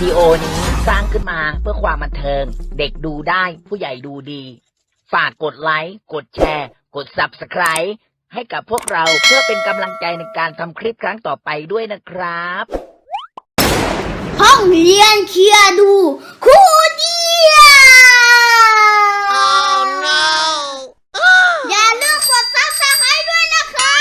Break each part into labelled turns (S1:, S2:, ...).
S1: วิดีโอนี้สร้างขึ้นมาเพื่อความบันเทิง เด็กดูได้ผู้ใหญ่ดูดี ฝากกดไลค์ กดแชร์ กด Subscribe ให้กับพวกเราเพื่อเป็นกำลังใจในการทำคลิปครั้งต่อไปด้วยนะครับ
S2: ห้องเรียนเชียร์ดูคู่เดียว อย่าลืมกดซับสไครต์ด้วยนะคะ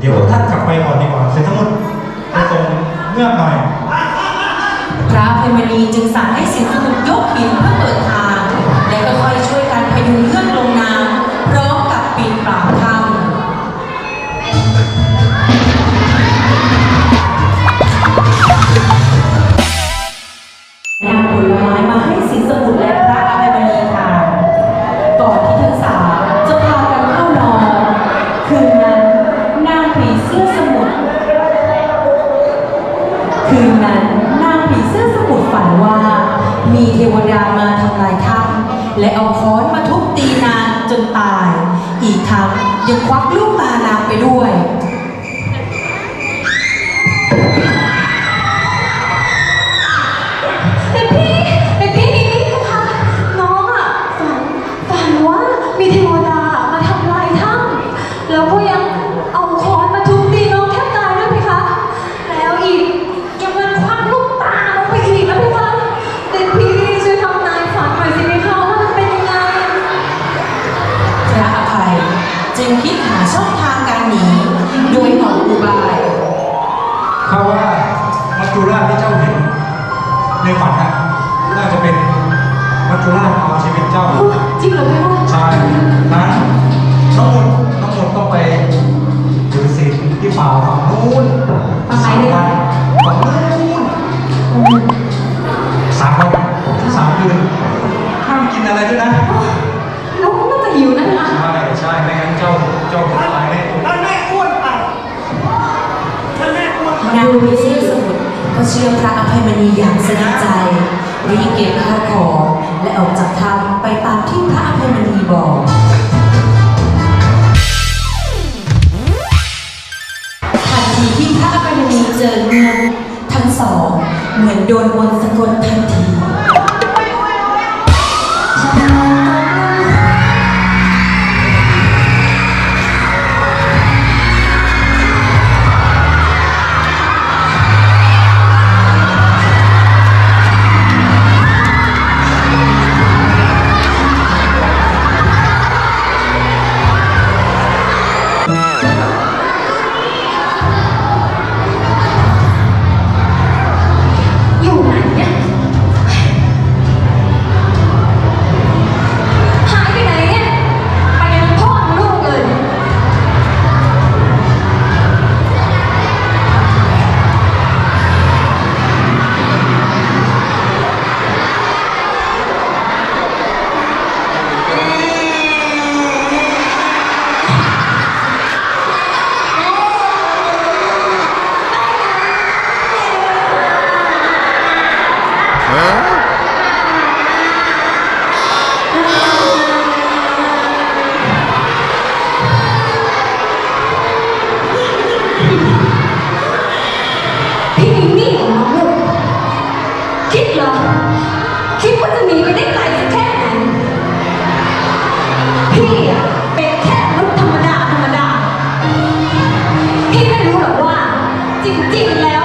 S3: เดี๋ยวท่านกลับไปก่อนดีกว่าเสร็จทั้งหมด
S4: จะส่งเงื่
S3: อนหน่อย พ
S5: ระเพม
S3: ณีจึงสั่งให้สินสมุทยกหินเพื่อเปิดทาง และก็ค่อยช่วยกันพยุงเครื่อง คืนนั้นนางผีเสื้อสมุดฝันว่า มีเทวดามาทำลายถ้ำและเอาค้อนมาทุบตีนางจนตาย อีกทั้งยังควักลูกตานางไปด้วย
S5: ช่อง
S3: ทางการหนีโดยออกอุบาย
S6: เพราว่ามัจจุราชที่เจ้าเห็นในฝันน่ะน่าจะเป็นมัจจุราชเอาชีวิตเจ้า
S5: จริงเหรอพี่ว่า
S6: ใช่นะทั้งหมดทั้งหมดต้องไปถือศีลที่ป่าฝั่งนู้นทำไมเนี่ย ฝั่งนู้นสามวันสามคืนห้ามกินอะไรด้วยนะ
S5: น้องน่าจะหิวนะ
S6: ใช่ไม่งั้นเจ้าเจ้าตายแน่
S4: ท่านแม่อ้วนไปท่านแม่อ้วน
S2: นางวิเศษสมุทรก็เชื่อพระอภัยมณีอย่างสนิทใจรีเก็บข้าวของและออกจากถ้ำไปตามที่พระอภัยมณีบอกทันทีที่พระอภัยมณีเจอเงินทั้งสอง เหมือนโดนมนต์สะกดทันที
S3: คิดเหรอ คิดว่าจะหนีไปได้ไกลสัแค่ไหน พี่อะเป็นแค่มนธรรมดาธรรมดา พี่ไม่รู้หรอกว่า จริงๆแล้ว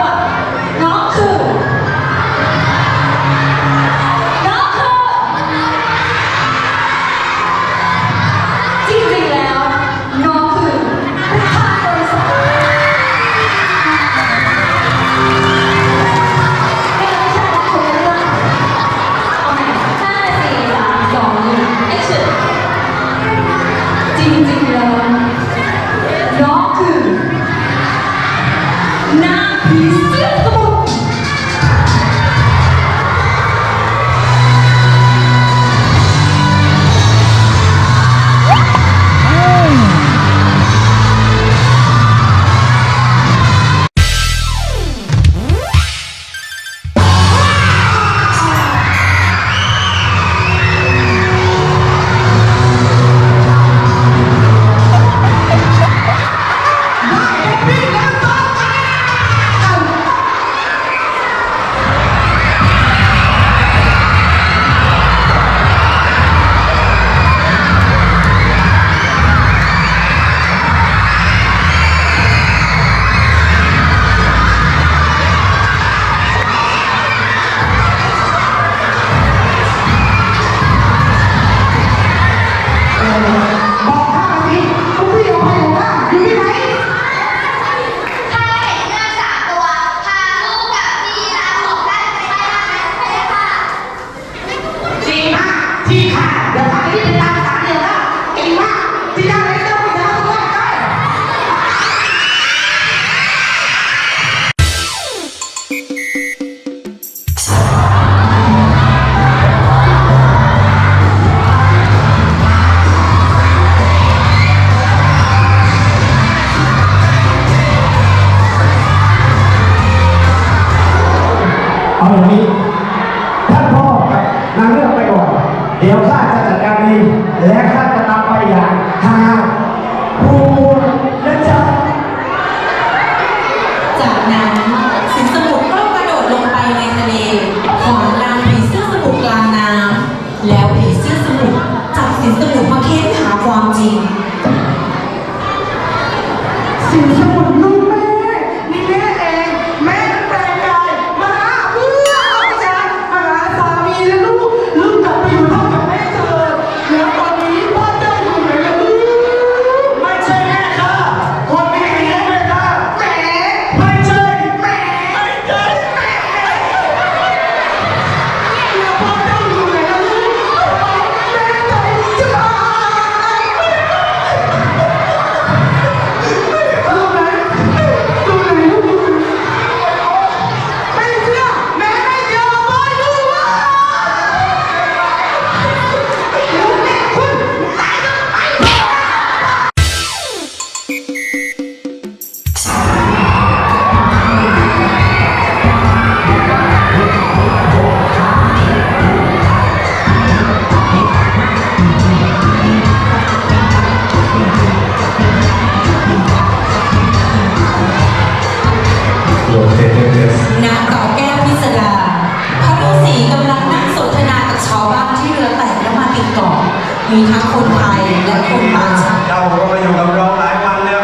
S3: าว
S7: ขอ
S8: เราอ
S7: ยู่กับเราห
S2: ลา
S7: ยวัน
S2: แล้
S7: ว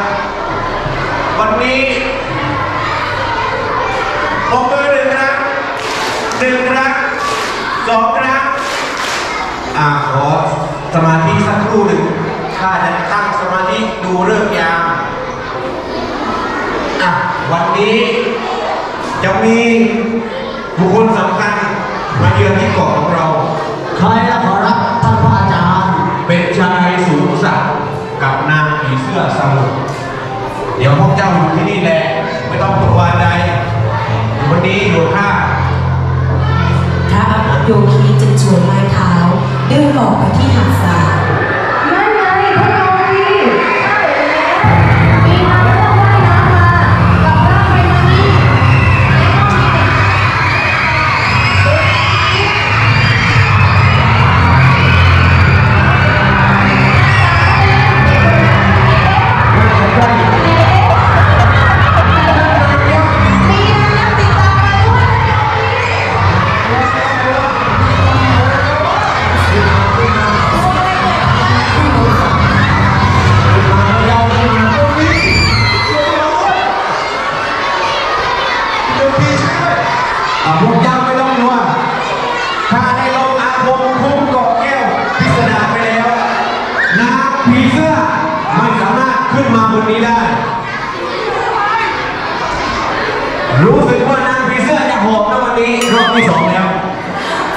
S7: วันนี้ผมมือหนึ่งครั้หนึ่งครั้สองครั้อ่าขอสมาธิสักครู่หนึ่งข้าจะตั้งสมาธิดูเรื่องยามอะวันนี้จะมีบุคคลสำ ผีเสื้อสมุดเดี๋ยวพวกเจ้าอยู่ที่นี่แหละ ไม่ต้องกลัวอะไวันนี้อยู่ข้า
S2: พระโยคีจะชวนไม้เท้าเดินออกไปที่หาดทาย
S3: นั่ไไง
S7: พวกเรา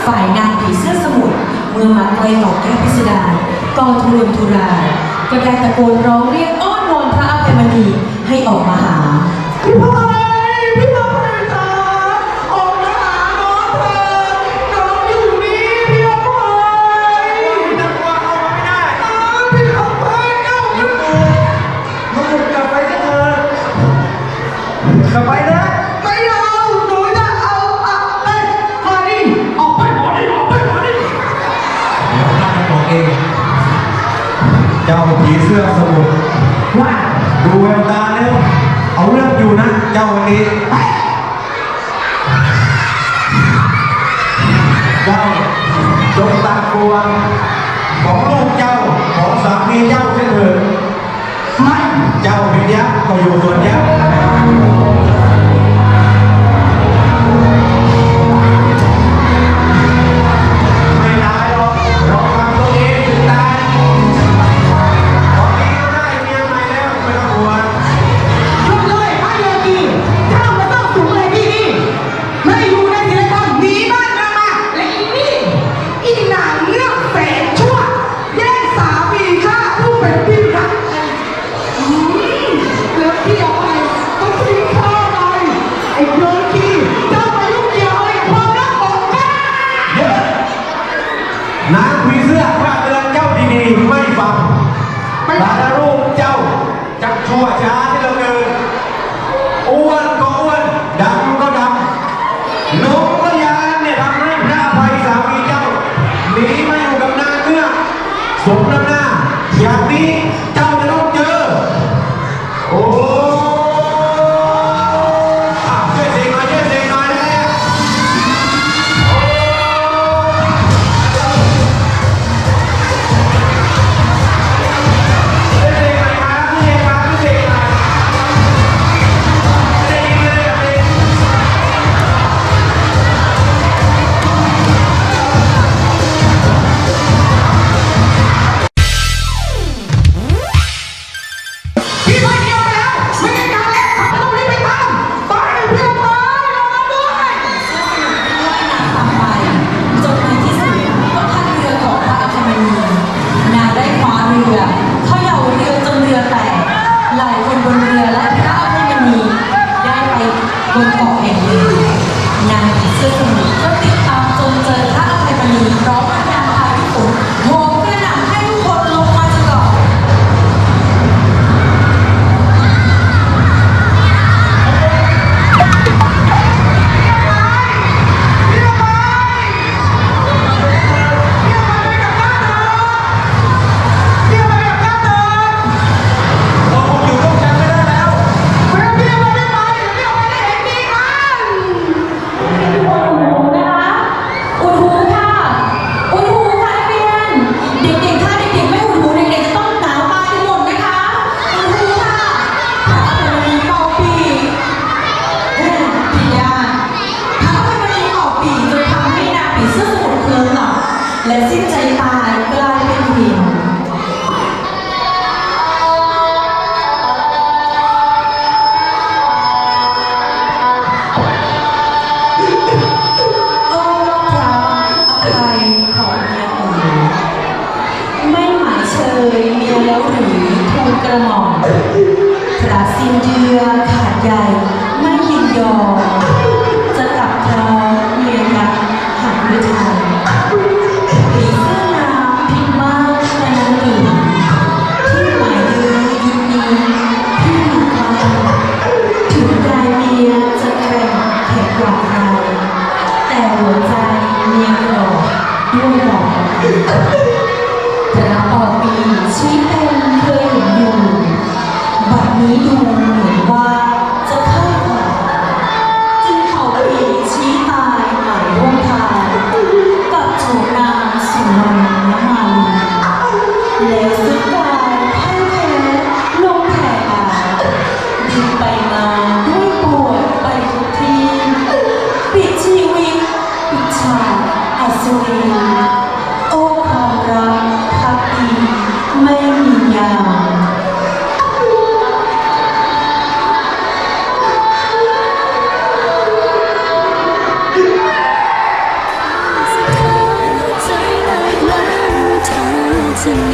S2: ฝ่ายงานผีเสื้อสมุทรเมืองมาไกลของแก้พิสดารกองทุนทุราก็ได้ตะโกนร้องเรียกอ้อนวอนพระอภัยมณีให้ออกมา
S9: พี่พ่อ เจ้า
S7: ผีเสื้อสมุทร
S9: ว้า
S7: ดูแววตาเนี่ยเอาเรื่องอยู่นะ เจ้าวันนี้เจ้าจงตามตัวของลูกเจ้าของสามีเจ้าเสียเถิด
S9: ไม่
S7: เจ้าเป็นยักษ์ก็อยู่ส่วนยักษ์ สิ้นเดือขาดใหญ่ไม่
S9: ยินยอมจะกลับพราอเมียรักหันไม่
S7: ทันผีเสื้อน้ำพิมพ์มากแต่นั้นหนึ่งที่หมายเดือยิน
S9: ดีที่มีความถึงกาย
S2: เมียจะแกร่งแข็งกว่าใครแต่หัวใจเมียกร
S9: อ
S7: กด้ว
S9: ยห
S2: มอก to.